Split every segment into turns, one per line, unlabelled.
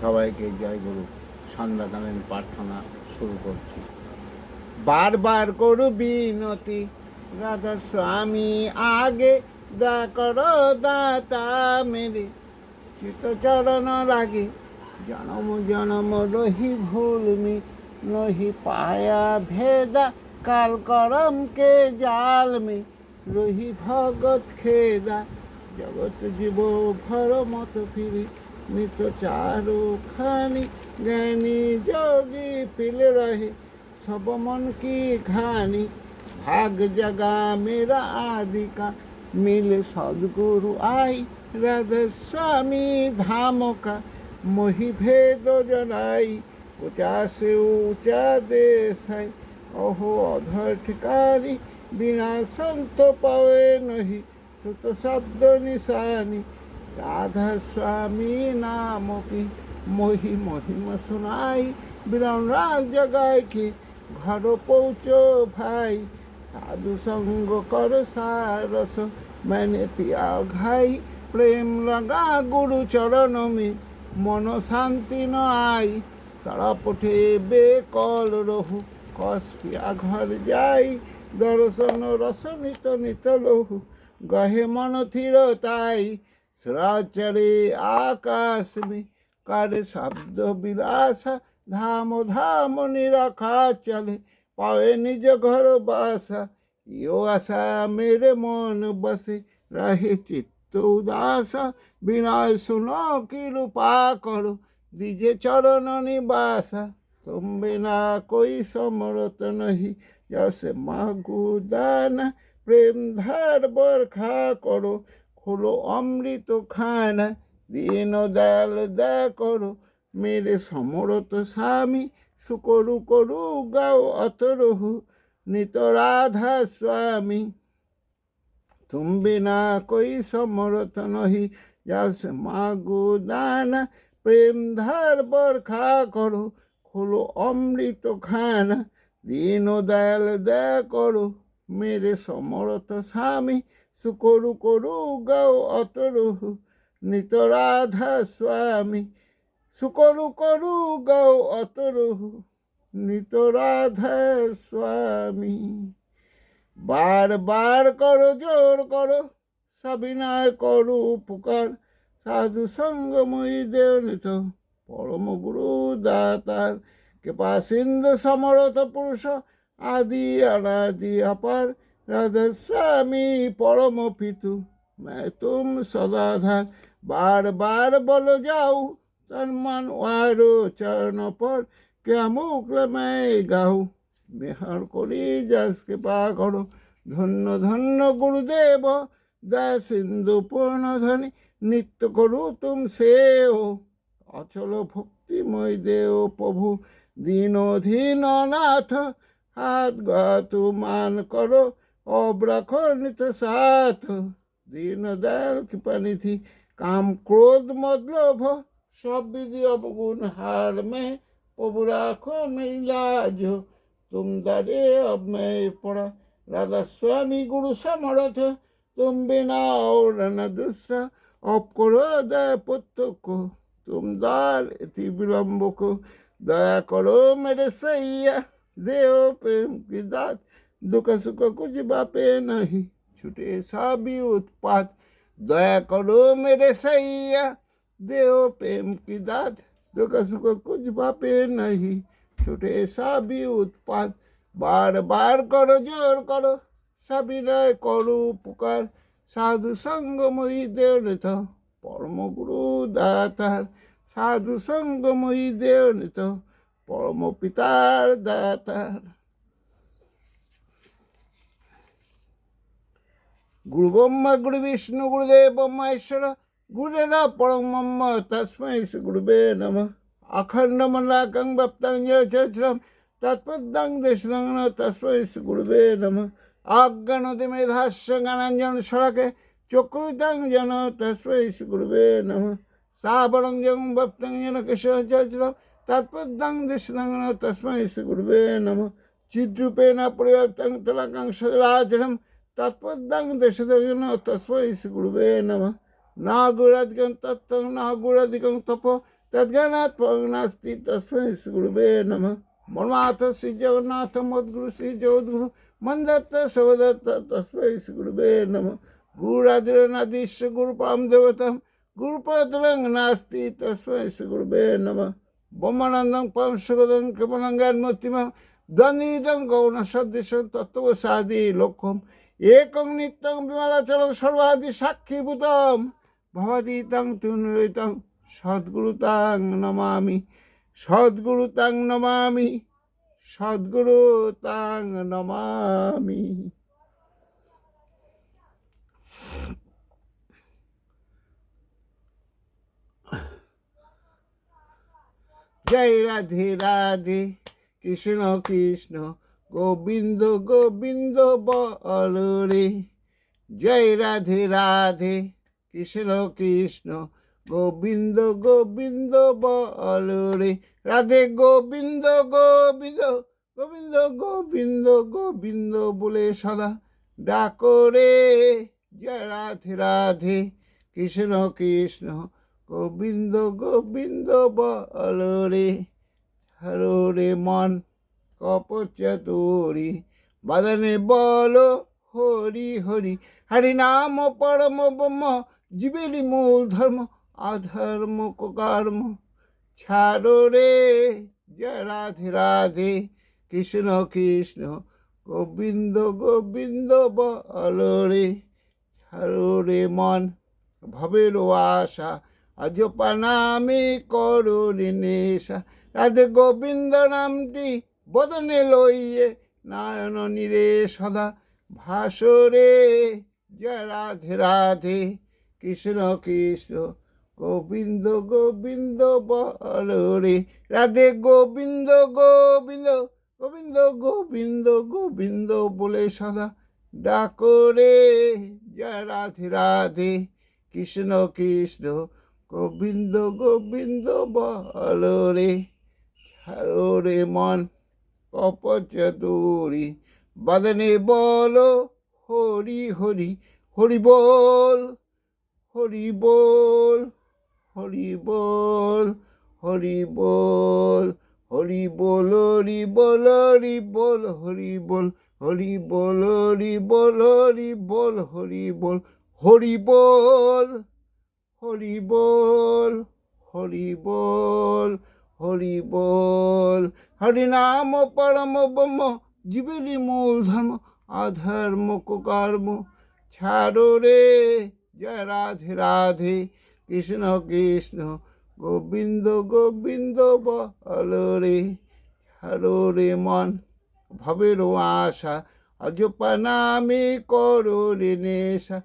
সবাইকে জয় গুরু। সন্ধ্যাকালীন প্রার্থনা শুরু করছি। বারবার করু বিনতি, রাধা স্বামী, আগে দা করো দাতা মেরে। চিত চরণ লাগে জনম জনম রহি ভুলমি, নহি পায়া ভেদা কাল করম কে জাল মে রহি ভগত খেদা জগত জীব ভর মত ফিরি। मित चारू खानी ज्ञानी जोगी पिल रहे, सब मन की खानी भाग जगा मेरा आदि का मिल सदगुरु आई राधा स्वामी धाम का मोहि भेद जनाई, ऊँचा से ऊँचा देश है। ओहो अधर ठिकानी बिना संत पावे नहीं, सुत शब्द निशानी। রাধাস্বামী নামপি মহি মহিমা শোনাই, বিরাম রাগ জাগায় কি ঘর পৌঁছ ভাই? সাধু সঙ্গ কর সারস মানে পিয়া ঘাই। প্রেম লাগা গুরু চরণমি, মন শান্তি নাই। তড়পঠে বে কল রহু কসপিয়া ঘর যাই। দর্শন রস নিত নিত লহু, গহে মন থির তাই चराचरे आकाश में कर शब्द विलासा धाम धाम निराखा चले पावे निज घर बासा यो आशा मेरे मन बसे रहे चित्त उदासा बिना सुनो की रूपा करो दीजे चरण निवासा तुम बिना कोई समरत नहीं जैसे मागू दाना प्रेम धर बरखा करो হলো অমৃত খান দীন দয়াল দা করো, মেরে সমরত স্বামী, সুকরু করু, গাও অতরহু, নিত রাধা স্বামী। তুম বিনা কই সমরত নহি, যাস মাগু দান, প্রেম ধার বরখা করো খোলো অমৃত খান দীন দয়াল দয়া করো, মেরে সমরত স্বামী সুকরু করু ಗೌ ಅತರು নিতরাধা স্বামী সুকরু করু ಗೌ ಅತರು নিতরাধা স্বামী বার বার করো জোর করো সবিনয় করু উপকার সাধু সঙ্গময়ী দেও নিত পরম গুরু দাতার কৃপা সিন্ধু সমরত পুরুষ আদি আনাদি অপার রাধস্বামী পরম পিতু তুম সদাধার। বারবার বল যাও তন্মান ওয়ারো চরণ পর ক্যামুক্লময় গাও। মেহর করি যাস কৃপা করো, ধন্য ধন্য গুরুদেব দা সিন্ধু পূর্ণধনী নিত্য করু তুম সেও। অচল ভক্তিময় দেও প্রভু, দীন অধীন নাথ হাত গা তুমান করো obra cornita sato, dino dal kipaniti, काम क्रोध मतलब सब विधि अवगुण हार में प्रभु राखो मेरी लाज तुम दारे अब मैं पड़ा राधा स्वामी गुरु समरथ तुम बिना और न दूसरा अब करो दया पुत्र को तुम दार इति विलम्ब को दया करो मेरे सैया देव प्रेम की दात दुख सुख कुछ बापे नहीं। छुटे सभी उत्पात, दया करो मेरे सैया। देव प्रेम की दात, दुख सुख कुछ बापे नहीं। छूटे सभी उत्पाद बार बार करो, ज़ोर करो। सभी नय करो पुकार, साधु संग मोही देव नित परम गुरु दातार, साधु संग मोही देव नित परम पितार दातार। গুরু ব্রহ্মা গুরু বিষ্ণু গুরুদেব ব্রহ্মেশ্বর গুরুরা পরমম্ম তস্মৈ শ্রী গুরুবে নম অখণ্ডমন্ডাকং ভক্তং চরম তৎপদং দেশং তস্মৈ শ্রী গুরুবে নম অজ্ঞানতি মেধাস্য জ্ঞানাঞ্জন সড়কে চক্রুতং জন তস্মৈ শ্রী গুরুবে নম সাবরং জং ভক্তং জন কৃষ্ণ চরম তৎপদং দেশং তস্মৈ শ্রী গুরুবে নম চিদ্রূপেণ পরিবর্তং তলাকাং সদরাচরম तत्पदाङ्गदशदर्शन तस्मै गुरुवे नमः नागुरादिकं तत् नागुरादिकं तप तद्गणात् पवनास्ति तस्मै गुरुवे नमः मन्माथ श्री जगन्नाथ मद्गुरु श्री जगद्गुरु मन्दत्त सवदत्त तस्मै गुरुवे नमः गुरुरादिरनादिश्च गुरुपां देवतां गुरुपदरङ्ग नास्ति तस्मै गुरुवे नमः ब्रह्मानन्दं पं सुगदं कृपणङ्गान्मतिमां द्वन्द्विदं गौणसदृशं तत्त्वसादि लोकम् একং নিত্যং বিমলাচলং সর্বাদি সাক্ষীভূতম ভবাদি তং তুনৈতং সদ্গুরু তাং নমামি সদ্গুরু তাং নমামি সদ্গুরু তাং নমামি জয় রাধে রাধে কৃষ্ণ কৃষ্ণ গোবিন্দ গোবিন্দ বল রে। জয় রাধে রাধে। কৃষ্ণ কৃষ্ণ। গোবিন্দ গোবিন্দ বল রে। রাধে, গোবিন্দ গোবিন্দ। গোবিন্দ গোবিন্দ গোবিন্দ বলে সদা ডাকো রে। জয় রাধে রাধে। কৃষ্ণ কৃষ্ণ। গোবিন্দ গোবিন্দ বল রে। হরো মন। কপচতুরি, বাদনে বল হরি হরি হরি নাম পরম ব্রহ্ম জীবেরই মূল ধর্ম, অধর্ম কর্ম ছাড়ো রে রাধে রাধে, কৃষ্ণ কৃষ্ণ, গোবিন্দ গোবিন্দ বল রে। ছাড়ো রে মন, ভবের আশা আজ নামে করো রে নেশা। রাধে গোবিন্দ নামটি বদনে লইয়ে নারায়ণ নীরে সদা। ভাসরে জয় রাধে রাধে, কৃষ্ণ কৃষ্ণ, গোবিন্দ গোবিন্দ বল রে। রাধে গোবিন্দ গোবিন্দ গোবিন্দ গোবিন্দ গোবিন্দ বলে সদা। ডাকো রে জয় রাধে রাধে, কৃষ্ণ কৃষ্ণ, গোবিন্দ গোবিন্দ বল রে। রে মন। কপচতুরি বাদনে বল হরি হরি হরি বল হরি বল হরি বল হরি বল হরি বল হরি বল হরি বল হরি বল হরি বল হরি বল হরি বল হরি বল হরি বল হরি বল হরি বল হরি বল হরি নাম পরম ব্রহ্ম জীবেরই মূল ধর্ম, অধর্ম কর্ম ছাড়ো রে, জয় রাধে রাধে। কৃষ্ণ কৃষ্ণ, গোবিন্দ গোবিন্দ বল রে। ছাড়ো রে মন, ভবের আশা। অজপা নামে করো রে নেশা।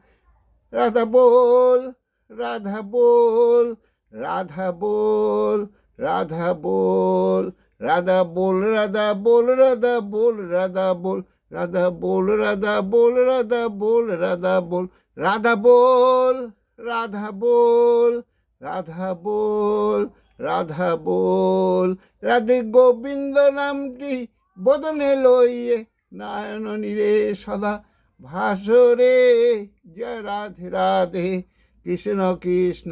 রাধা বল রাধা বল রাধা বল রাধা বল। রাধা বল রাধা বল রাধা বল রাধা বল রাধা বল রাধা বল রাধা বল রাধা বল রাধা বল রাধা বল রাধা বল রাধা বল রাধে গোবিন্দ নামটি বদনে লইয়ে নারায়ণ নীরে সদা ভাসরে জয় রাধে রাধে কৃষ্ণ কৃষ্ণ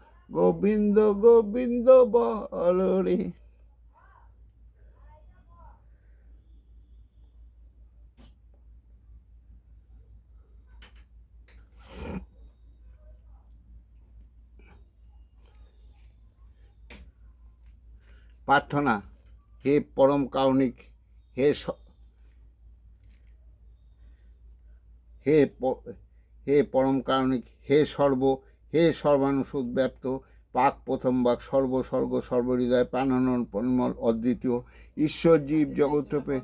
গোবিন্দ গোবিন্দ বল রে। প্রার্থনা, হে পরম কারণিক হে হে হে পরম কারণিক হে সর্ব হে সর্বানুসুদ ব্যাপ্ত পাক প্রথম বাক সর্বস্বর্গ সর্বহৃদয় প্রাণানন পরিমল অদ্বিতীয় ঈশ্বর জীব জগৎরূপে